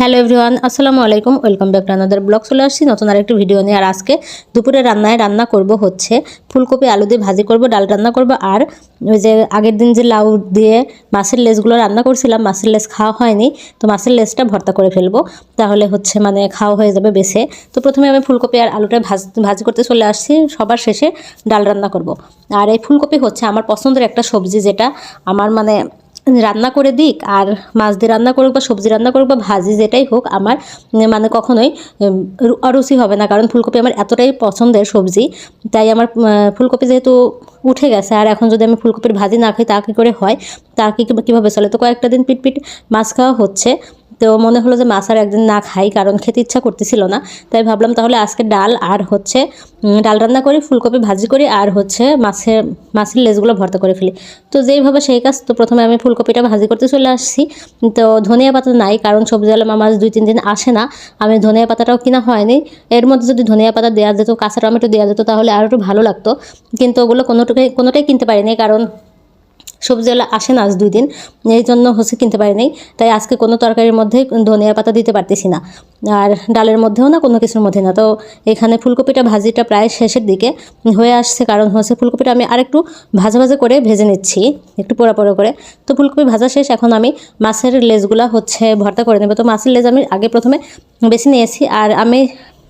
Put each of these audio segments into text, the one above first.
Hello everyone, আসসালামু আলাইকুম। Welcome back to another blog চলে আসছি নতুন আরেকটি ভিডিও নিয়ে। আর আজকে দুপুরে রান্নায় রান্না করব হচ্ছে ফুলকপি, আলু দিয়ে ভাজি করব, ডাল রান্না করব। আর ওই যে আগের দিন যে লাউ দিয়ে মাছের লেসগুলো রান্না করছিলাম, মাছের লেস খাওয়া হয়নি, তো মাছের লেসটা ভর্তা করে ফেলব। তাহলে হচ্ছে মানে খাওয়া হয়ে যাবে বেছে। তো প্রথমে আমি ফুলকপি আর আলুটা ভাজ, ভাজি করতে চলে আসছি। সবার শেষে ডাল রান্না করব। আর এই ফুলকপি হচ্ছে আমার পছন্দের একটা সবজি যেটা আমার মানে রান্না করে দিক আর মাছ দিয়ে রান্না করুক বা সবজি রান্না করুক বা ভাজি যেটাই হোক, আমার মানে কখনোই অরুচি হবে না। কারণ ফুলকপি আমার এতটাই পছন্দের সবজি, তাই আমার ফুলকপি যেহেতু উঠে গেছে। আর এখন যদি আমি ফুলকপির ভাজি না খাই, তা কী করে হয়? তা কী কীভাবে চলে? তো কয়েকটা দিন পিট পিট মাছ খাওয়া হচ্ছে। তো মনে হলো যে মাছ আর একদিন না খাই, কারণ খেতে ইচ্ছা করতেছিল না। তাই ভাবলাম তাহলে আজকে ডাল আর হচ্ছে ডাল রান্না করি, ফুলকপি ভাজি করি, আর হচ্ছে মাছের মাছের লেজগুলো ভর্তা করে ফেলি। তো যেইভাবে সেই কাজ, তো প্রথমে আমি ফুলকপিটা ভাজি করতে চলে আসছি। তো ধনিয়া পাতা নাই, কারণ সবজি আলম আমার দুই তিন দিন আসে না। আমি ধনিয়া পাতাটাও কিনা হয়নি। এর মধ্যে যদি ধনিয়া পাতা দেওয়া যেত, কাঁচা টমেটো দেওয়া যেত, তাহলে আরও একটু ভালো লাগতো। কিন্তু ওগুলো কোনোটাই কোনোটাই কিনতে পারিনি কারণ সবজিওয়ালা আসে না আজ দুই দিন। এই জন্য হচ্ছে কিনতে পারি নাই। তাই আজকে কোনো তরকারির মধ্যে ধনিয়া পাতা দিতে পারতেছি না। আর ডালের মধ্যেও না কোনো কিছুর মধ্যে না। তো এখানে ফুলকপিটা ভাজিটা প্রায় শেষের দিকে হয়ে আসছে, কারণ হচ্ছে ফুলকপিটা আমি আরেকটু ভাজা ভাজা করে ভেজে নিচ্ছি, একটু পোড়া পোড়া করে। তো ফুলকপি ভাজা শেষ, এখন আমি মাছের লেজগুলা হচ্ছে ভর্তা করে নেব। তো মাছের লেজ আমি আগে প্রথমে বেছে নিয়েছি, আর আমি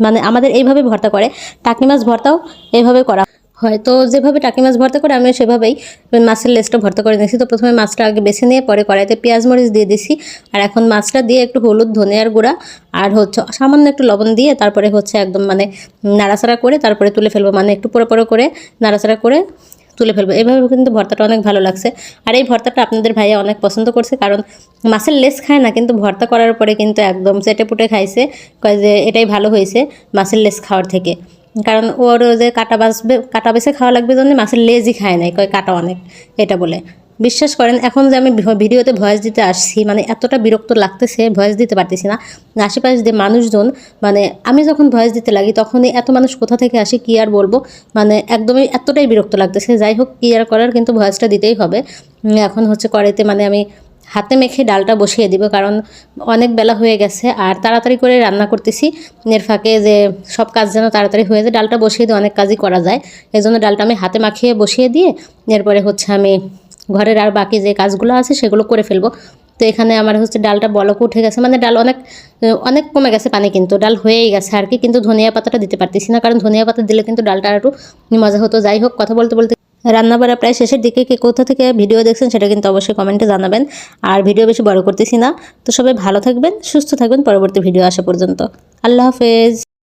মানে আমাদের এইভাবে ভর্তা করে। টাকি মাছ ভর্তাও এইভাবে করা হয় তো যেভাবে টাকি মাছ ভর্তা করে আমি সেভাবেই মাছের লেসটা ভর্তা করে নিয়েছি। তো প্রথমে মাছটা আগে বেছে নিয়ে, পরে কড়াইতে পেঁয়াজ মরিচ দিয়ে দিছি। আর এখন মাছটা দিয়ে একটু হলুদ, ধনিয়ার গুঁড়া আর হচ্ছে সামান্য একটু লবণ দিয়ে তারপরে হচ্ছে একদম মানে নাড়াচাড়া করে তারপরে তুলে ফেলব। মানে একটু পরে পরে করে নাড়াচাড়া করে তুলে ফেলব। এভাবে কিন্তু ভর্তাটা অনেক ভালো লাগছে। আর এই ভর্তাটা আপনাদের ভাইয়া অনেক পছন্দ করছে কারণ মাছের লেস খায় না, কিন্তু ভর্তা করার পরে কিন্তু একদম চেটে পুটে খাইছে। কয় যে এটাই ভালো হয়েছে মাছের লেস খাওয়ার থেকে। কারণ ওর যে কাটা বাঁচবে, কাটা বেছে খাওয়া লাগবে জন্য মাছের লেজই খায় নাই, কয় কাটা অনেক, এটা বলে। বিশ্বাস করেন, এখন যে আমি ভিডিওতে ভয়েস দিতে আসছি মানে এতটা বিরক্ত লাগতেছে ভয়েস দিতে পারতেছি না। আশেপাশে যে মানুষজন মানে আমি যখন ভয়েস দিতে লাগি, তখনই এত মানুষ কোথা থেকে আসে, কি আর বলব? মানে একদমই এতটাই বিরক্ত লাগতেছে। যাই হোক, কি আর করার, কিন্তু ভয়েসটা দিতেই হবে। এখন হচ্ছে কড়াইতে মানে আমি হাতে মেখে ডালটা বসিয়ে দিব, কারণ অনেক বেলা হয়ে গেছে। আর তাড়াতাড়ি করে রান্না করতেছি। এর ফাঁকে যে সব কাজ যেন তাড়াতাড়ি হয়ে যায়, ডালটা বসিয়ে দিয়ে অনেক কাজই করা যায়। এই জন্য ডালটা আমি হাতে মাখিয়ে বসিয়ে দিয়ে এরপরে হচ্ছে আমি ঘরের আর বাকি যে কাজগুলো আছে সেগুলো করে ফেলব। তো এখানে আমার হচ্ছে ডালটা বলক উঠে গেছে মানে ডাল অনেক অনেক কমে গেছে পানি কিন্তু, ডাল হয়েই গেছে আর কি, কিন্তু ধনিয়া পাতাটা দিতে পারতেছি না, কারণ ধনিয়া পাতা দিলে কিন্তু ডালটা একটু মজা হতো। যাই হোক, কথা বলতে বলতে রান্না করা প্রায় শেষের দিকে কে কোথা থেকে ভিডিও দেখছেন সেটা কিন্তু অবশ্যই কমেন্টে জানাবেন। আর ভিডিও বেশি বড় করতেছি না। তো সবাই ভালো থাকবেন, সুস্থ থাকবেন। পরবর্তী ভিডিও আসা পর্যন্ত। আল্লাহ হাফেজ।